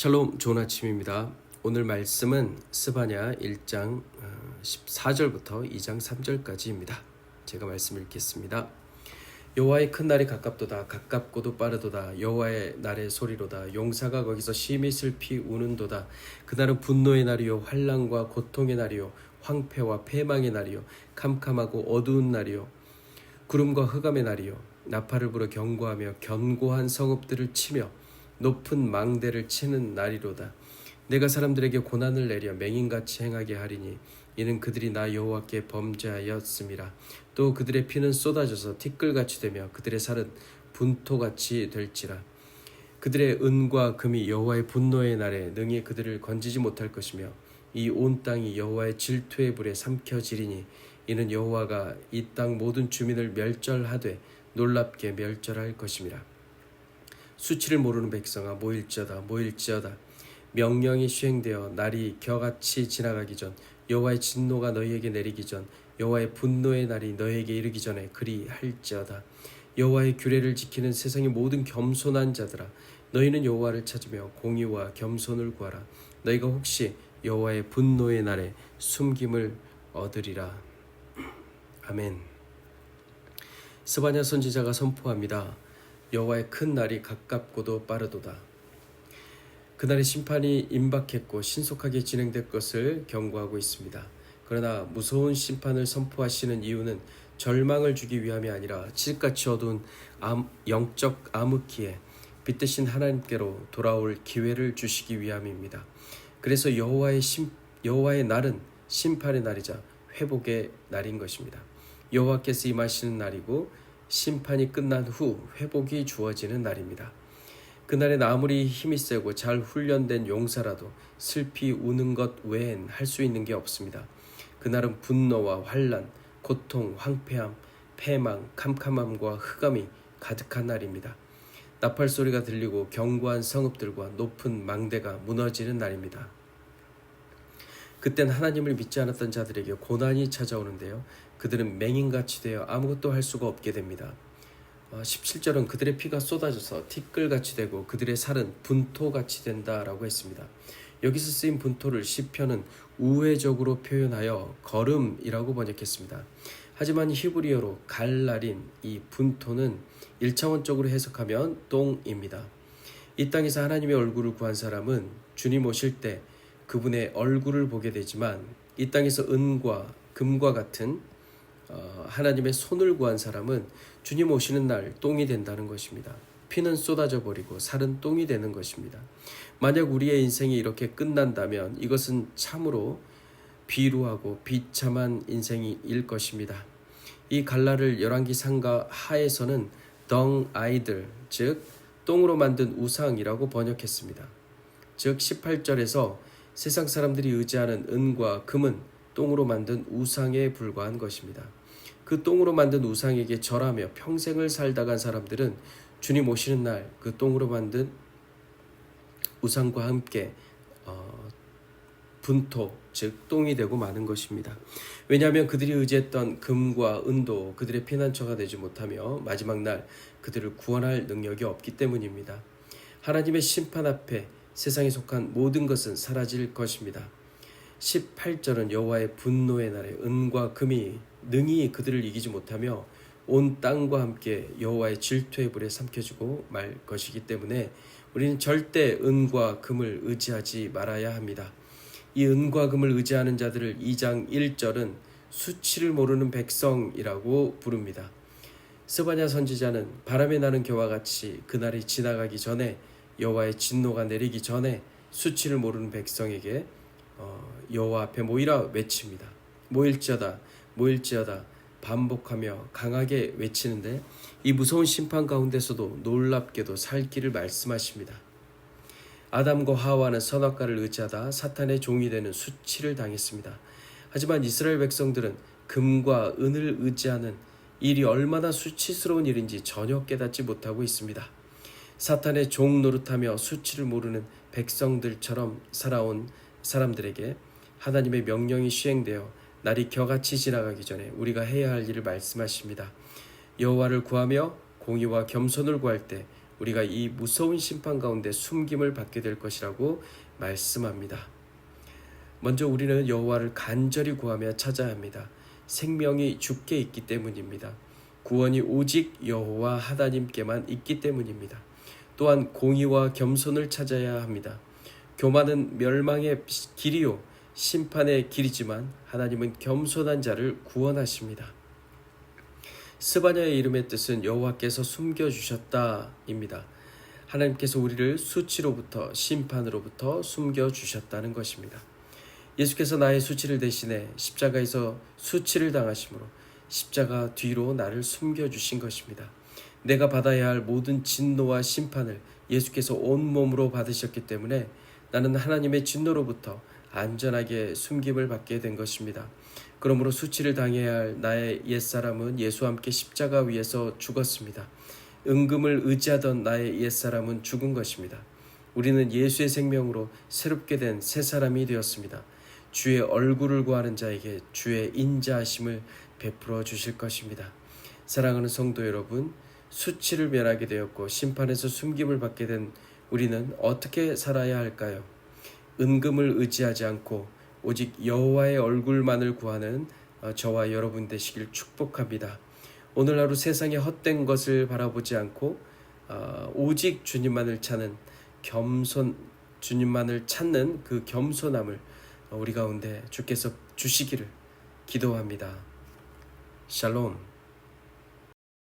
샬롬 좋은 아침입니다. 오늘 말씀은 스바냐 1장 14절부터 2장 3절까지입니다. 제가 말씀 읽겠습니다. 여호와의 큰 날이 가깝도다 가깝고도 빠르도다 여호와의 날의 소리로다 용사가 거기서 심히 슬피 우는도다 그날은 분노의 날이요 환란과 고통의 날이요 황폐와 패망의 날이요 캄캄하고 어두운 날이요 구름과 흑암의 날이요 나팔을 불어 경고하며 견고한 성읍들을 치며 높은 망대를 치는 날이로다. 내가 사람들에게 고난을 내려 맹인같이 행하게 하리니 이는 그들이 나 여호와께 범죄하였음이라. 또 그들의 피는 쏟아져서 티끌같이 되며 그들의 살은 분토같이 될지라. 그들의 은과 금이 여호와의 분노의 날에 능히 그들을 건지지 못할 것이며 이 온 땅이 여호와의 질투의 불에 삼켜지리니 이는 여호와가 이 땅 모든 주민을 멸절하되 놀랍게 멸절할 것임이라. 수치를 모르는 백성아 모일지어다 모일지어다. 명령이 시행되어 날이 겨같이 지나가기 전 여호와의 진노가 너희에게 내리기 전 여호와의 분노의 날이 너희에게 이르기 전에 그리 할지어다. 여호와의 규례를 지키는 세상의 모든 겸손한 자들아 너희는 여호와를 찾으며 공의와 겸손을 구하라. 너희가 혹시 여호와의 분노의 날에 숨김을 얻으리라. 아멘. 스바냐 선지자가 선포합니다. 여호와의 큰 날이 가깝고도 빠르도다. 그날의 심판이 임박했고 신속하게 진행될 것을 경고하고 있습니다. 그러나 무서운 심판을 선포하시는 이유는 절망을 주기 위함이 아니라 칠같이 어두운 암, 영적 암흑기에 빛 대신 하나님께로 돌아올 기회를 주시기 위함입니다. 그래서 여호와의 심, 여호와의 날은 심판의 날이자 회복의 날인 것입니다. 여호와께서 임하시는 날이고 심판이 끝난 후 회복이 주어지는 날입니다. 그날엔 아무리 힘이 세고 잘 훈련된 용사라도 슬피 우는 것 외엔 할 수 있는 게 없습니다. 그날은 분노와 환란, 고통, 황폐함, 패망, 캄캄함과 흑암이 가득한 날입니다. 나팔 소리가 들리고 견고한 성읍들과 높은 망대가 무너지는 날입니다. 그땐 하나님을 믿지 않았던 자들에게 고난이 찾아오는데요. 그들은 맹인같이 되어 아무것도 할 수가 없게 됩니다. 17절은 그들의 피가 쏟아져서 티끌같이 되고 그들의 살은 분토같이 된다라고 했습니다. 여기서 쓰인 분토를 시편은 우회적으로 표현하여 걸음이라고 번역했습니다. 하지만 히브리어로 갈날인 이 분토는 일차원적으로 해석하면 똥입니다. 이 땅에서 하나님의 얼굴을 구한 사람은 주님 오실 때 그분의 얼굴을 보게 되지만 이 땅에서 은과 금과 같은 어, 하나님의 손을 구한 사람은 주님 오시는 날 똥이 된다는 것입니다. 피는 쏟아져 버리고 살은 똥이 되는 것입니다. 만약 우리의 인생이 이렇게 끝난다면 이것은 참으로 비루하고 비참한 인생일 것입니다. 이 갈라를 열왕기 상가 하에서는 덩 아이들 즉 똥으로 만든 우상이라고 번역했습니다. 즉 18절에서 세상 사람들이 의지하는 은과 금은 똥으로 만든 우상에 불과한 것입니다. 그 똥으로 만든 우상에게 절하며 평생을 살다 간 사람들은 주님 오시는 날 그 똥으로 만든 우상과 함께 어, 분토 즉 똥이 되고 마는 것입니다. 왜냐하면 그들이 의지했던 금과 은도 그들의 피난처가 되지 못하며 마지막 날 그들을 구원할 능력이 없기 때문입니다. 하나님의 심판 앞에 세상에 속한 모든 것은 사라질 것입니다. 18절은 여호와의 분노의 날에 은과 금이 능히 그들을 이기지 못하며 온 땅과 함께 여호와의 질투의 불에 삼켜지고 말 것이기 때문에 우리는 절대 은과 금을 의지하지 말아야 합니다. 이 은과 금을 의지하는 자들을 2장 1절은 수치를 모르는 백성이라고 부릅니다. 스바냐 선지자는 바람에 나는 겨와 같이 그날이 지나가기 전에 여호와의 진노가 내리기 전에 수치를 모르는 백성에게 어, 여호와 앞에 모이라 외칩니다. 모일지어다 모일지어다 반복하며 강하게 외치는데 이 무서운 심판 가운데서도 놀랍게도 살 길을 말씀하십니다. 아담과 하와는 선악과를 의지하다 사탄의 종이 되는 수치를 당했습니다. 하지만 이스라엘 백성들은 금과 은을 의지하는 일이 얼마나 수치스러운 일인지 전혀 깨닫지 못하고 있습니다. 사탄의 종 노릇하며 수치를 모르는 백성들처럼 살아온 사람들에게 하나님의 명령이 시행되어 날이 겨같이 지나가기 전에 우리가 해야 할 일을 말씀하십니다. 여호와를 구하며 공의와 겸손을 구할 때 우리가 이 무서운 심판 가운데 숨김을 받게 될 것이라고 말씀합니다. 먼저 우리는 여호와를 간절히 구하며 찾아야 합니다. 생명이 주께 있기 때문입니다. 구원이 오직 여호와 하나님께만 있기 때문입니다. 또한 공의와 겸손을 찾아야 합니다. 교만은 멸망의 길이요 심판의 길이지만 하나님은 겸손한 자를 구원하십니다. 스바냐의 이름의 뜻은 여호와께서 숨겨 주셨다입니다. 하나님께서 우리를 수치로부터 심판으로부터 숨겨 주셨다는 것입니다. 예수께서 나의 수치를 대신해 십자가에서 수치를 당하심으로 십자가 뒤로 나를 숨겨 주신 것입니다. 내가 받아야 할 모든 진노와 심판을 예수께서 온몸으로 받으셨기 때문에 나는 하나님의 진노로부터 안전하게 숨김을 받게 된 것입니다. 그러므로 수치를 당해야 할 나의 옛사람은 예수와 함께 십자가 위에서 죽었습니다. 은금을 의지하던 나의 옛사람은 죽은 것입니다. 우리는 예수의 생명으로 새롭게 된 새 사람이 되었습니다. 주의 얼굴을 구하는 자에게 주의 인자하심을 베풀어 주실 것입니다. 사랑하는 성도 여러분, 수치를 면하게 되었고 심판에서 숨김을 받게 된 우리는 어떻게 살아야 할까요? 은금을 의지하지 않고 오직 여호와의 얼굴만을 구하는 어, 저와 여러분 되시길 축복합니다. 오늘 하루 세상의 헛된 것을 바라보지 않고 어, 오직 주님만을 찾는 겸손 주님만을 찾는 그 겸손함을 우리 가운데 주께서 주시기를 기도합니다. 샬롬.